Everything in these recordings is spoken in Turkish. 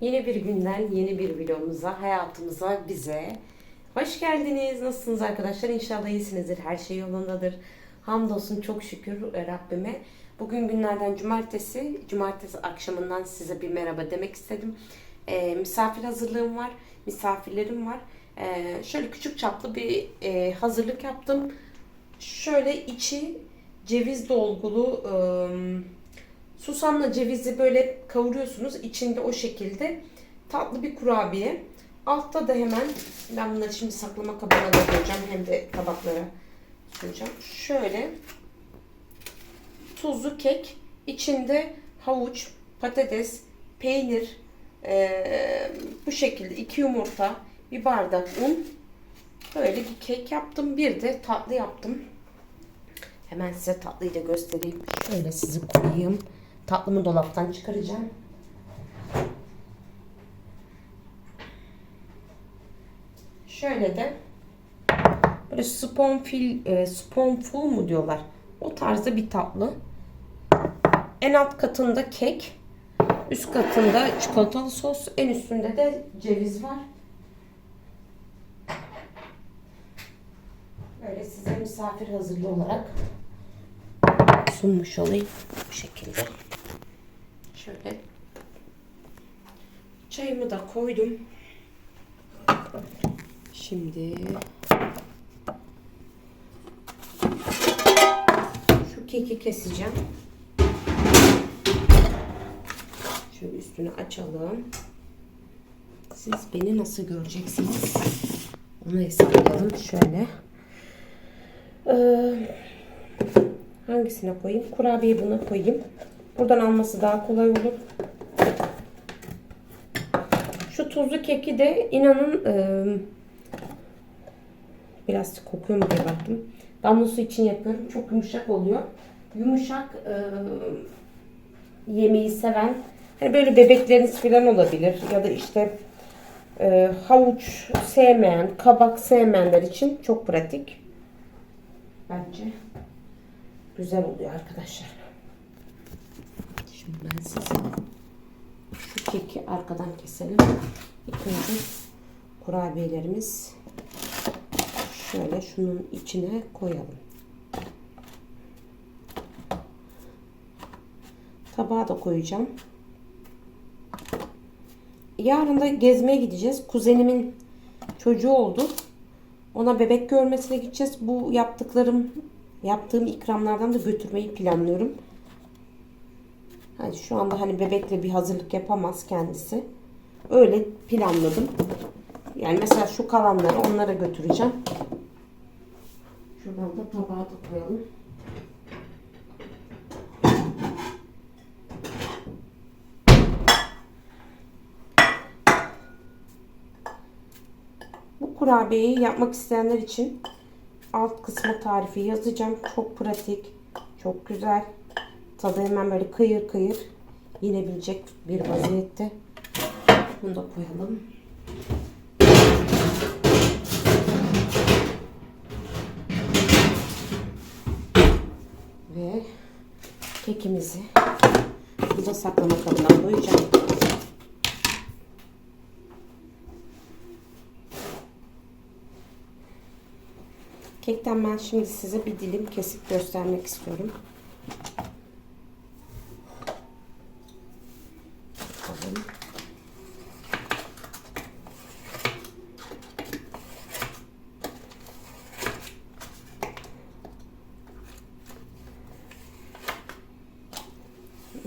Yeni bir günden yeni bir videomuza, hayatımıza, bize hoş geldiniz. Nasılsınız arkadaşlar? İnşallah iyisinizdir. Her şey yolundadır. Hamdolsun çok şükür Rabbime. Bugün günlerden cumartesi. Cumartesi akşamından size bir merhaba demek istedim. Ee, misafir hazırlığım var. Misafirlerim var. Ee, şöyle küçük çaplı bir e, hazırlık yaptım. Şöyle içi ceviz dolgulu ıı, Susamla cevizi böyle kavuruyorsunuz. İçinde o şekilde tatlı bir kurabiye. Altta da hemen ben bunları şimdi saklama kabına da koyacağım. Hem de tabaklara koyacağım. Şöyle tuzlu kek. içinde havuç, patates, peynir, eee, bu şekilde iki yumurta, bir bardak un. Böyle bir kek yaptım. Bir de tatlı yaptım. Hemen size tatlıyı da göstereyim. Şöyle sizi koyayım. Tatlımı dolaptan çıkaracağım. Şöyle de böyle sponfil, e, sponful mu diyorlar. O tarzda bir tatlı. En alt katında kek. Üst katında çikolatalı sos. En üstünde de ceviz var. Böyle size misafir hazırlığı olarak sunmuş olayım. Bu şekilde. Şöyle. Çayımı da koydum. Şimdi şu keki keseceğim. Şöyle üstünü açalım. Siz beni nasıl göreceksiniz? Onu hesaplayalım. Şöyle. Ee, hangisine koyayım? Kurabiye buna koyayım. Buradan alması daha kolay olur. Şu tuzlu keki de inanın e, biraz kokuyor mu diye baktım. Damla su için yapıyorum. Çok yumuşak oluyor. Yumuşak e, yemeği seven hani böyle bebekleriniz falan olabilir ya da işte e, havuç sevmeyen, kabak sevmeyenler için çok pratik. Bence güzel oluyor arkadaşlar. Şimdi ben size şu keki arkadan keselim. İlk önce kurabiyelerimiz şöyle şunun içine koyalım. Tabağa da koyacağım. Yarın da gezmeye gideceğiz. Kuzenimin çocuğu oldu. Ona bebek görmesine gideceğiz. Bu yaptıklarım, yaptığım ikramlardan da götürmeyi planlıyorum. Hani şu anda hani bebekle bir hazırlık yapamaz kendisi. Öyle planladım. Yani mesela şu kalanları onlara götüreceğim. Şuradan da tabağa da koyalım. Bu kurabiyeyi yapmak isteyenler için alt kısma tarifi yazacağım. Çok pratik, çok güzel. Tadı hemen böyle kıyır kıyır yenebilecek bir vaziyette. Bunu da koyalım. Ve kekimizi burada saklama kabına koyacağım. Kekten ben şimdi size bir dilim kesip göstermek istiyorum. Bakalım.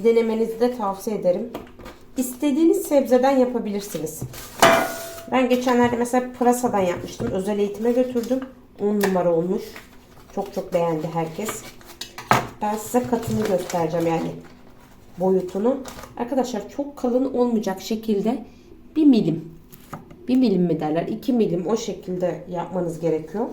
Denemenizi de tavsiye ederim. İstediğiniz sebzeden yapabilirsiniz. Ben geçenlerde mesela pırasadan yapmıştım. Özel eğitime götürdüm. 10 numara olmuş. Çok çok beğendi herkes. Ben size katını göstereceğim yani boyutunu. Arkadaşlar çok kalın olmayacak şekilde bir milim. Bir milim mi derler? 2 milim o şekilde yapmanız gerekiyor.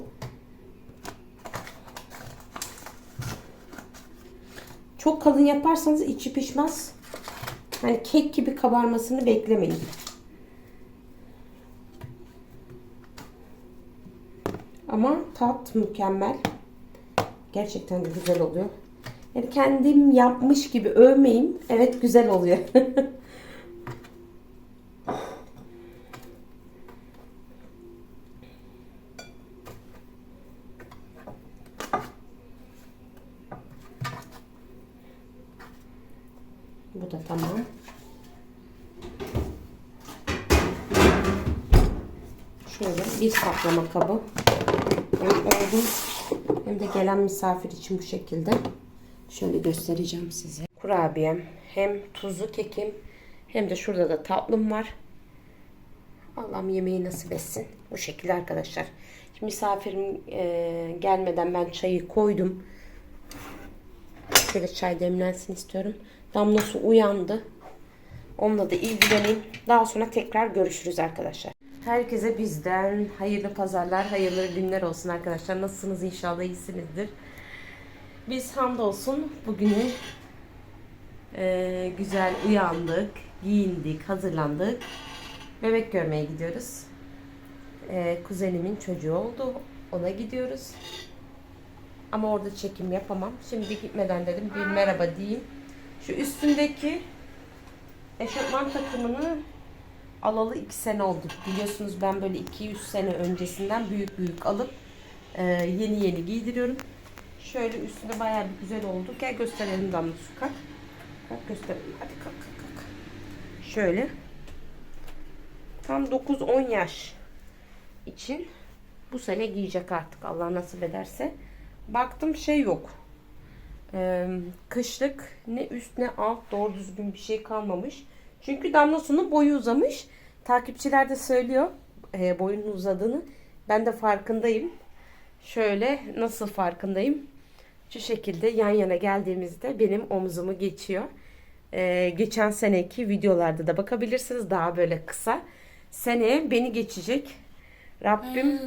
Çok kalın yaparsanız içi pişmez. Hani kek gibi kabarmasını beklemeyin. Ama tat mükemmel. Gerçekten de güzel oluyor. Yani kendim yapmış gibi övmeyeyim. Evet güzel oluyor. Şöyle bir saklama kabı. Hem oldu hem de gelen misafir için bu şekilde. Şöyle göstereceğim size. Kurabiyem hem tuzlu kekim hem de şurada da tatlım var. Allah'ım yemeği nasip etsin. Bu şekilde arkadaşlar. Şimdi misafirim e, gelmeden ben çayı koydum. Şöyle çay demlensin istiyorum. Damlası uyandı. Onunla da ilgileneyim. Daha sonra tekrar görüşürüz arkadaşlar. Herkese bizden hayırlı pazarlar, hayırlı günler olsun arkadaşlar. Nasılsınız? İnşallah iyisinizdir. Biz hamdolsun bugünü e, güzel uyandık, giyindik, hazırlandık. Bebek görmeye gidiyoruz. E, kuzenimin çocuğu oldu. Ona gidiyoruz. Ama orada çekim yapamam. Şimdi gitmeden dedim bir merhaba diyeyim. Şu üstündeki eşofman takımını alalı 2 sene oldu. Biliyorsunuz ben böyle 200 sene öncesinden büyük büyük alıp e, yeni yeni giydiriyorum. Şöyle üstünde bayağı bir güzel oldu. Gel gösterelim damla su kalk. Kalk gösterelim. Hadi kalk kalk kalk. Şöyle. Tam 9-10 yaş için bu sene giyecek artık Allah nasip ederse. Baktım şey yok. Ee, kışlık ne üst ne alt doğru düzgün bir şey kalmamış. Çünkü damlasının boyu uzamış. Takipçiler de söylüyor e, boyunun uzadığını. Ben de farkındayım. Şöyle nasıl farkındayım? Şu şekilde yan yana geldiğimizde benim omuzumu geçiyor. Ee, geçen seneki videolarda da bakabilirsiniz. Daha böyle kısa. Seneye beni geçecek. Rabbim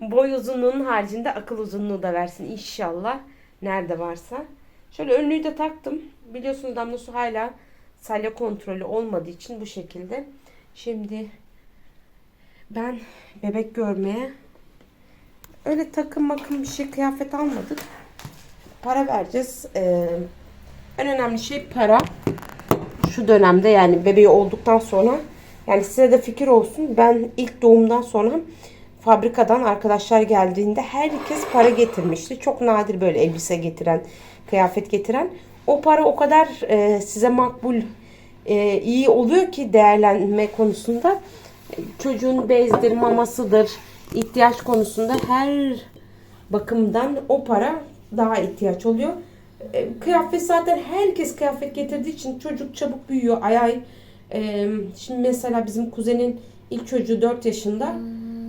boy uzunluğunun haricinde akıl uzunluğu da versin inşallah. Nerede varsa. Şöyle önlüğü de taktım. Biliyorsunuz damla su hala salya kontrolü olmadığı için bu şekilde. Şimdi ben bebek görmeye öyle takım makım bir şey kıyafet almadık. Para vereceğiz. Ee, en önemli şey para. Şu dönemde yani bebeği olduktan sonra yani size de fikir olsun. Ben ilk doğumdan sonra fabrikadan arkadaşlar geldiğinde herkes para getirmişti. Çok nadir böyle elbise getiren, kıyafet getiren. O para o kadar e, size makbul e, iyi oluyor ki değerlenme konusunda. Çocuğun bezdir, mamasıdır, ihtiyaç konusunda her bakımdan o para daha ihtiyaç oluyor. E, kıyafet zaten herkes kıyafet getirdiği için çocuk çabuk büyüyor. Ay ay. E, şimdi mesela bizim kuzenin ilk çocuğu 4 yaşında.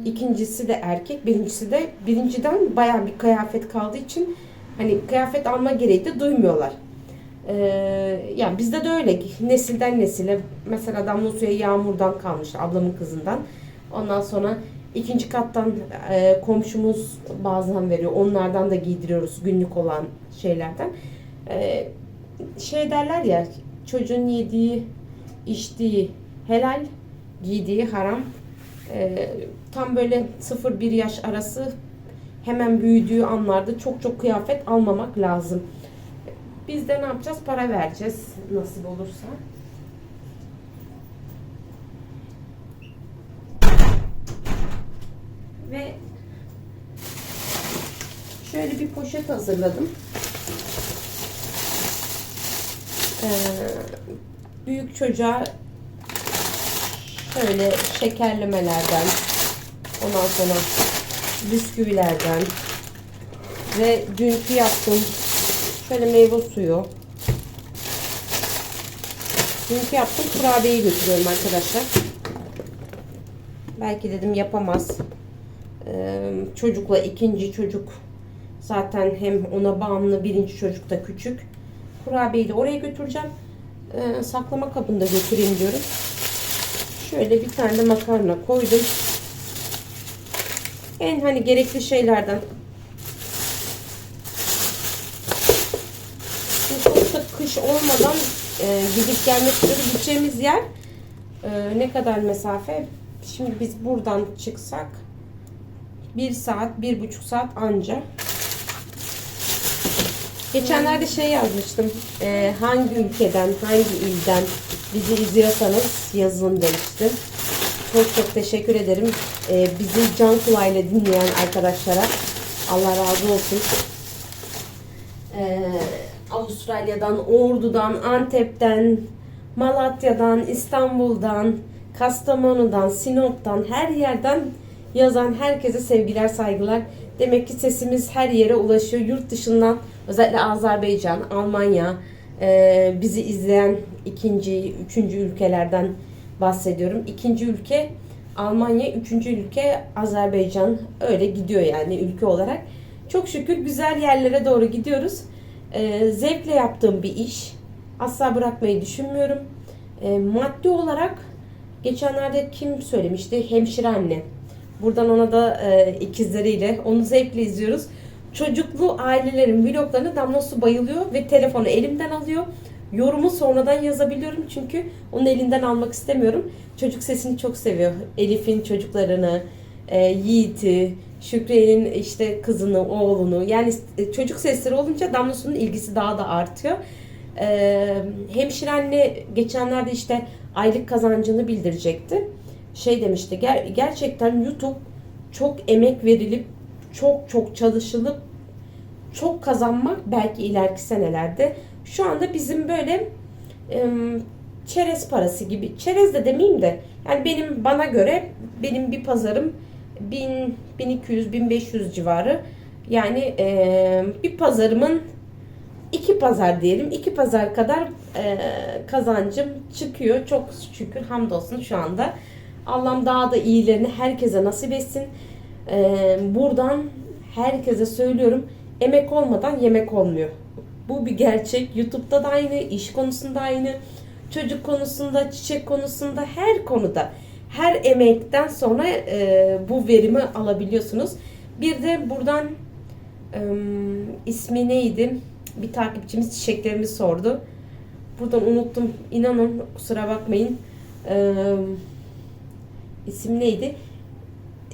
ikincisi de erkek. Birincisi de birinciden bayağı bir kıyafet kaldığı için hani kıyafet alma gereği de duymuyorlar. Ee, yani bizde de öyle nesilden nesile mesela damla suya yağmurdan kalmıştı ablamın kızından. Ondan sonra ikinci kattan e, komşumuz bazen veriyor. Onlardan da giydiriyoruz günlük olan şeylerden. Ee, şey derler ya çocuğun yediği, içtiği helal, giydiği haram. Ee, tam böyle 0-1 yaş arası hemen büyüdüğü anlarda çok çok kıyafet almamak lazım. Biz de ne yapacağız? Para vereceğiz nasip olursa. Ve şöyle bir poşet hazırladım. Ee, büyük çocuğa şöyle şekerlemelerden ondan sonra bisküvilerden ve dünkü yaptığım Şöyle meyve suyu. Dünkü yaptım kurabiyeyi götürüyorum arkadaşlar. Belki dedim yapamaz. Ee, çocukla ikinci çocuk zaten hem ona bağımlı birinci çocuk da küçük. Kurabiyeyi de oraya götüreceğim. Ee, saklama kabında götüreyim diyorum. Şöyle bir tane makarna koydum. En hani gerekli şeylerden kış olmadan e, gidip gelmek üzere gideceğimiz yer e, ne kadar mesafe? Şimdi biz buradan çıksak bir saat, bir buçuk saat anca. Geçenlerde şey yazmıştım. E, hangi ülkeden, hangi ilden bizi izliyorsanız yazın demiştim. Çok çok teşekkür ederim. E, bizi can kulağıyla dinleyen arkadaşlara. Allah razı olsun. Eee Avustralya'dan, Ordu'dan, Antep'ten, Malatya'dan, İstanbul'dan, Kastamonu'dan, Sinop'tan, her yerden yazan herkese sevgiler, saygılar. Demek ki sesimiz her yere ulaşıyor. Yurt dışından özellikle Azerbaycan, Almanya, e, bizi izleyen ikinci, üçüncü ülkelerden bahsediyorum. İkinci ülke Almanya, üçüncü ülke Azerbaycan. Öyle gidiyor yani ülke olarak. Çok şükür güzel yerlere doğru gidiyoruz. E, zevkle yaptığım bir iş. Asla bırakmayı düşünmüyorum. E, maddi olarak geçenlerde kim söylemişti? Hemşire anne. Buradan ona da e, ikizleriyle onu zevkle izliyoruz. Çocuklu ailelerin vloglarını Damla bayılıyor ve telefonu elimden alıyor. Yorumu sonradan yazabiliyorum çünkü onun elinden almak istemiyorum. Çocuk sesini çok seviyor. Elif'in çocuklarını, e, Yiğit'i, Şükriye'nin işte kızını, oğlunu. Yani e, çocuk sesleri olunca Damla Su'nun ilgisi daha da artıyor. E, hemşire anne geçenlerde işte aylık kazancını bildirecekti. Şey demişti ger- gerçekten YouTube çok emek verilip çok çok çalışılıp çok kazanmak belki ileriki senelerde şu anda bizim böyle em, çerez parası gibi çerez de demeyeyim de yani benim bana göre benim bir pazarım 1000 1200 1500 civarı. Yani em, bir pazarımın iki pazar diyelim iki pazar kadar e, kazancım çıkıyor. Çok şükür hamdolsun şu anda. Allah'ım daha da iyilerini herkese nasip etsin. E, buradan herkese söylüyorum emek olmadan yemek olmuyor. Bu bir gerçek. YouTube'da da aynı iş konusunda aynı çocuk konusunda çiçek konusunda her konuda her emekten sonra e, bu verimi alabiliyorsunuz bir de buradan e, ismi neydi bir takipçimiz çiçeklerimi sordu. Buradan unuttum. İnanın kusura bakmayın. Ee, isim neydi?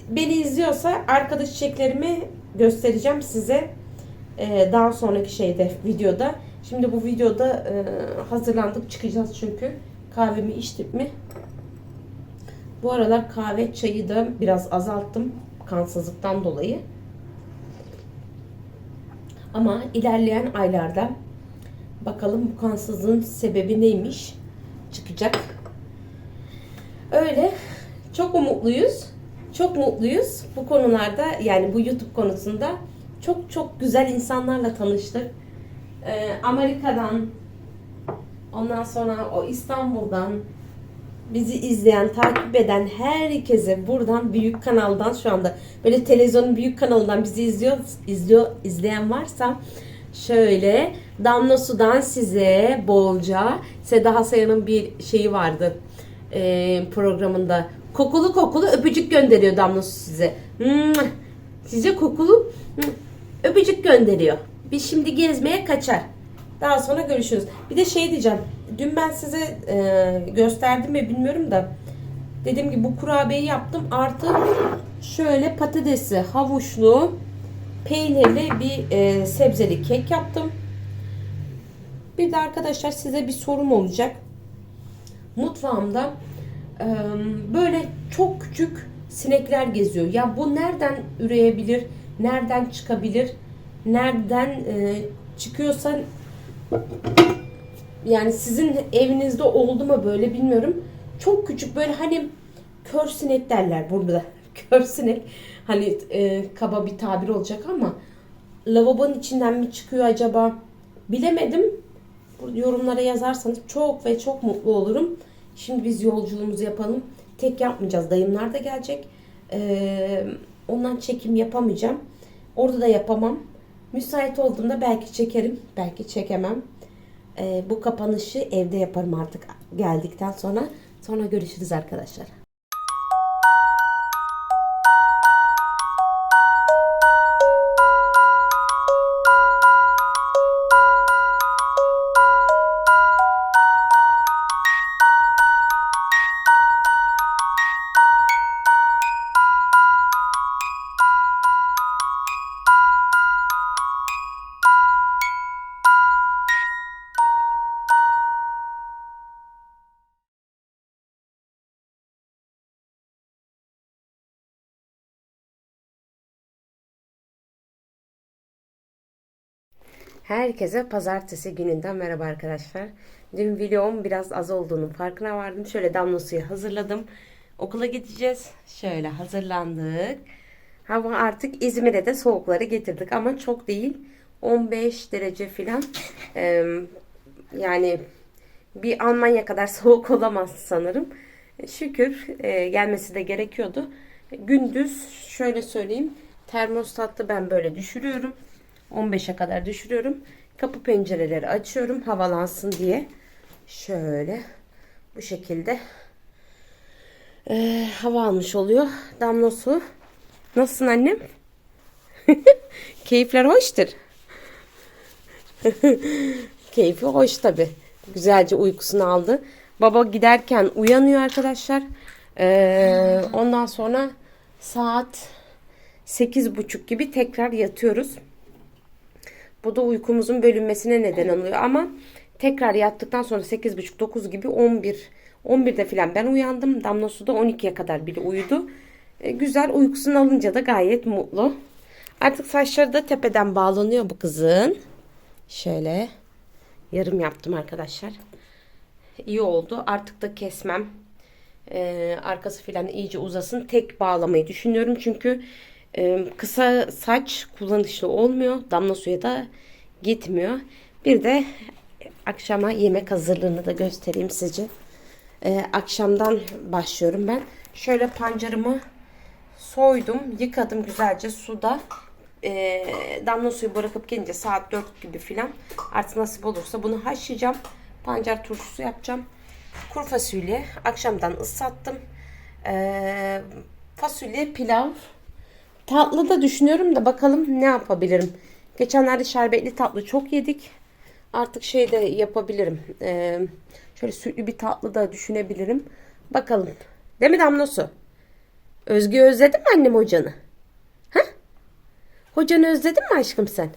Beni izliyorsa arkadaş çiçeklerimi göstereceğim size. Ee, daha sonraki şeyde videoda. Şimdi bu videoda e, hazırlandık çıkacağız çünkü. Kahvemi içtik mi? Bu aralar kahve çayı da biraz azalttım kansızlıktan dolayı. Ama ilerleyen aylarda bakalım bu kansızlığın sebebi neymiş çıkacak. Öyle çok umutluyuz. Çok mutluyuz bu konularda yani bu YouTube konusunda çok çok güzel insanlarla tanıştık. Ee, Amerika'dan ondan sonra o İstanbul'dan bizi izleyen, takip eden herkese buradan büyük kanaldan şu anda böyle televizyonun büyük kanalından bizi izliyor, izliyor izleyen varsa şöyle Damla Su'dan size bolca Seda Hasayan'ın bir şeyi vardı e, programında. Kokulu kokulu öpücük gönderiyor Damla Su size. Size kokulu öpücük gönderiyor. Biz şimdi gezmeye kaçar. Daha sonra görüşürüz. Bir de şey diyeceğim. Dün ben size e, gösterdim mi bilmiyorum da. Dediğim gibi bu kurabiyeyi yaptım. Artı şöyle patatesli, havuçlu, peynirli bir e, sebzeli kek yaptım. Bir de arkadaşlar size bir sorum olacak. Mutfağımda e, böyle çok küçük sinekler geziyor. Ya bu nereden üreyebilir? Nereden çıkabilir? Nereden e, çıkıyorsa yani sizin evinizde oldu mu böyle bilmiyorum. Çok küçük böyle hani kör sinek derler burada. Kör sinek hani e, kaba bir tabir olacak ama lavabonun içinden mi çıkıyor acaba bilemedim. Yorumlara yazarsanız çok ve çok mutlu olurum. Şimdi biz yolculuğumuzu yapalım. Tek yapmayacağız. Dayımlar da gelecek. Ee, ondan çekim yapamayacağım. Orada da yapamam. Müsait olduğumda belki çekerim. Belki çekemem. Ee, bu kapanışı evde yaparım artık geldikten sonra. Sonra görüşürüz arkadaşlar. Herkese pazartesi gününden merhaba arkadaşlar. Dün videom biraz az olduğunun farkına vardım. Şöyle damla suyu hazırladım. Okula gideceğiz. Şöyle hazırlandık. Hava artık İzmir'e de soğukları getirdik ama çok değil. 15 derece filan. Ee, yani bir Almanya kadar soğuk olamaz sanırım. Şükür e, gelmesi de gerekiyordu. Gündüz şöyle söyleyeyim. Termostatı ben böyle düşürüyorum. 15'e kadar düşürüyorum. Kapı pencereleri açıyorum havalansın diye. Şöyle bu şekilde e, hava almış oluyor. Damla su. Nasılsın annem? Keyifler hoştur. Keyfi hoş tabi. Güzelce uykusunu aldı. Baba giderken uyanıyor arkadaşlar. Ee, ondan sonra saat 8.30 gibi tekrar yatıyoruz. Bu da uykumuzun bölünmesine neden oluyor ama tekrar yattıktan sonra 8.30-9 gibi 11 11'de falan ben uyandım. Damla su da 12'ye kadar bile uyudu. E, güzel uykusunu alınca da gayet mutlu. Artık saçları da tepeden bağlanıyor bu kızın. Şöyle yarım yaptım arkadaşlar. İyi oldu. Artık da kesmem. Ee, arkası falan iyice uzasın. Tek bağlamayı düşünüyorum. Çünkü e, kısa saç kullanışlı olmuyor. Damla suya da gitmiyor. Bir de akşama yemek hazırlığını da göstereyim sizce. Ee, akşamdan başlıyorum ben. Şöyle pancarımı soydum. Yıkadım güzelce suda. Ee, damla suyu bırakıp gelince saat 4 gibi filan artık nasip olursa bunu haşlayacağım. Pancar turşusu yapacağım. Kuru fasulye akşamdan ıslattım. Ee, fasulye pilav tatlı da düşünüyorum da bakalım ne yapabilirim. Geçenlerde şerbetli tatlı çok yedik. Artık şey de yapabilirim. Ee, şöyle sütlü bir tatlı da düşünebilirim. Bakalım. Değil mi Damla Su? Özgü özledin mi annem hocanı? Ha? Hocanı özledin mi aşkım sen?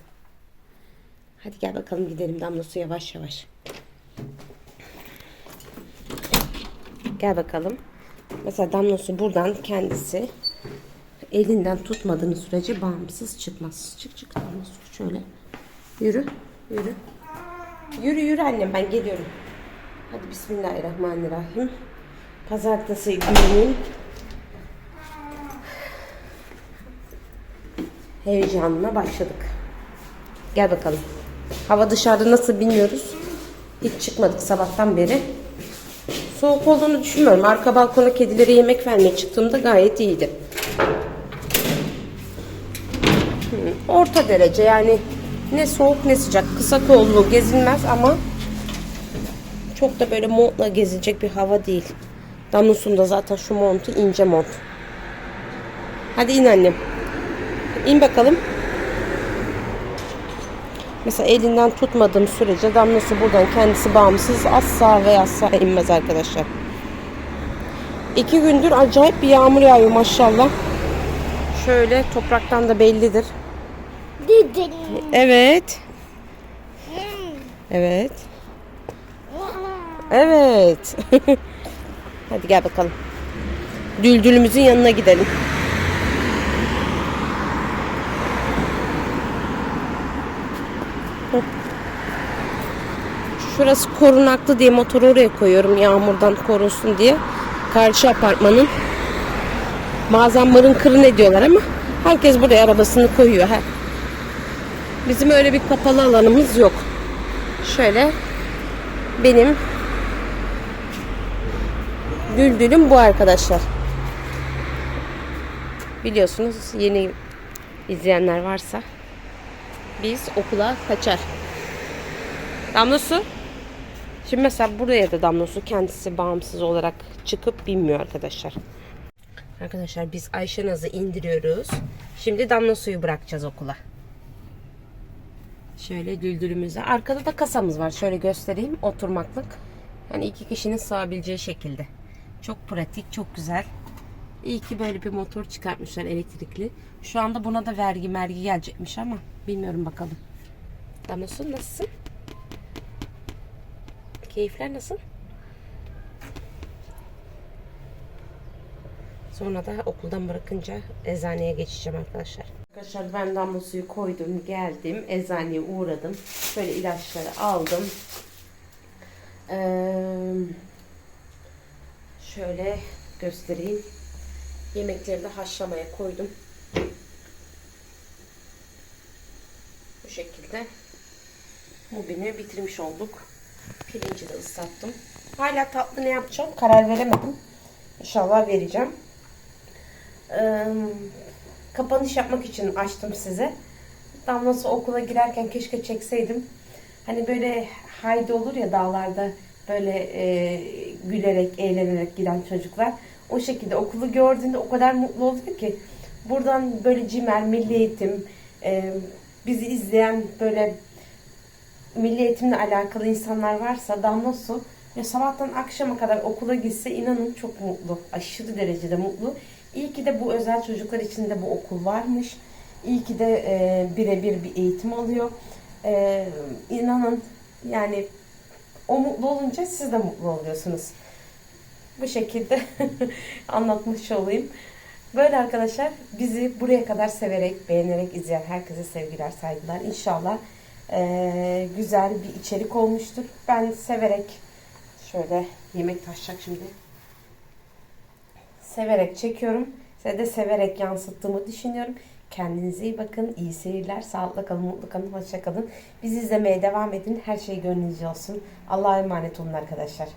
Hadi gel bakalım gidelim Damla Su yavaş yavaş. Gel bakalım. Mesela Damla Su buradan kendisi elinden tutmadığınız sürece bağımsız çıkmaz. Çık çık şöyle. Yürü. Yürü. Yürü yürü annem ben geliyorum. Hadi Bismillahirrahmanirrahim. Pazartesi gününün heyecanına başladık. Gel bakalım. Hava dışarıda nasıl bilmiyoruz. Hiç çıkmadık sabahtan beri. Soğuk olduğunu düşünmüyorum. Arka balkona kedilere yemek vermeye çıktığımda gayet iyiydi. Orta derece yani ne soğuk ne sıcak. Kısa kollu gezilmez ama çok da böyle montla gezilecek bir hava değil. Damlus'un da zaten şu montu ince mont. Hadi in annem. İn bakalım. Mesela elinden tutmadığım sürece damlası buradan kendisi bağımsız asla ve asla inmez arkadaşlar. İki gündür acayip bir yağmur yağıyor maşallah. Şöyle topraktan da bellidir. Evet. Evet. Evet. Hadi gel bakalım. Düldülümüzün yanına gidelim. Şurası korunaklı diye motoru oraya koyuyorum yağmurdan korunsun diye. Karşı apartmanın. Bazen mırın kırın ediyorlar ama herkes buraya arabasını koyuyor. He. Bizim öyle bir kapalı alanımız yok. Şöyle benim düldülüm bu arkadaşlar. Biliyorsunuz yeni izleyenler varsa biz okula kaçar. Damla su. Şimdi mesela buraya da damla su kendisi bağımsız olarak çıkıp binmiyor arkadaşlar. Arkadaşlar biz Ayşe Naz'ı indiriyoruz. Şimdi damla suyu bırakacağız okula. Şöyle düldülümüzde. Arkada da kasamız var. Şöyle göstereyim. Oturmaklık. Yani iki kişinin sığabileceği şekilde. Çok pratik, çok güzel. İyi ki böyle bir motor çıkartmışlar elektrikli. Şu anda buna da vergi mergi gelecekmiş ama bilmiyorum bakalım. Su nasılsın? Keyifler nasıl? Sonra da okuldan bırakınca eczaneye geçeceğim arkadaşlar. Arkadaşlar ben damla suyu koydum, geldim, eczaneye uğradım. Böyle ilaçları aldım. Ee, şöyle göstereyim. Yemekleri de haşlamaya koydum. Bu şekilde bugünü bitirmiş olduk. Pirinci de ıslattım. Hala tatlı ne yapacağım karar veremedim. İnşallah vereceğim. Ee, kapanış yapmak için açtım size. Damlası okula girerken keşke çekseydim. Hani böyle haydi olur ya dağlarda böyle e, gülerek, eğlenerek giden çocuklar. O şekilde okulu gördüğünde o kadar mutlu oluyor ki. Buradan böyle CİMER, Milli Eğitim, e, bizi izleyen böyle milli eğitimle alakalı insanlar varsa Damla Su ya sabahtan akşama kadar okula gitse inanın çok mutlu. Aşırı derecede mutlu. İyi ki de bu özel çocuklar için de bu okul varmış. İyi ki de e, birebir bir eğitim alıyor. E, inanın yani o mutlu olunca siz de mutlu oluyorsunuz. Bu şekilde anlatmış olayım. Böyle arkadaşlar bizi buraya kadar severek, beğenerek izleyen herkese sevgiler, saygılar. İnşallah eee, güzel bir içerik olmuştur. Ben severek şöyle yemek taşacak şimdi. Severek çekiyorum. Size de severek yansıttığımı düşünüyorum. Kendinize iyi bakın. iyi seyirler. Sağlıkla kalın, mutlu kalın, hoşça kalın. Bizi izlemeye devam edin. Her şey gönlünüzce olsun. Allah'a emanet olun arkadaşlar.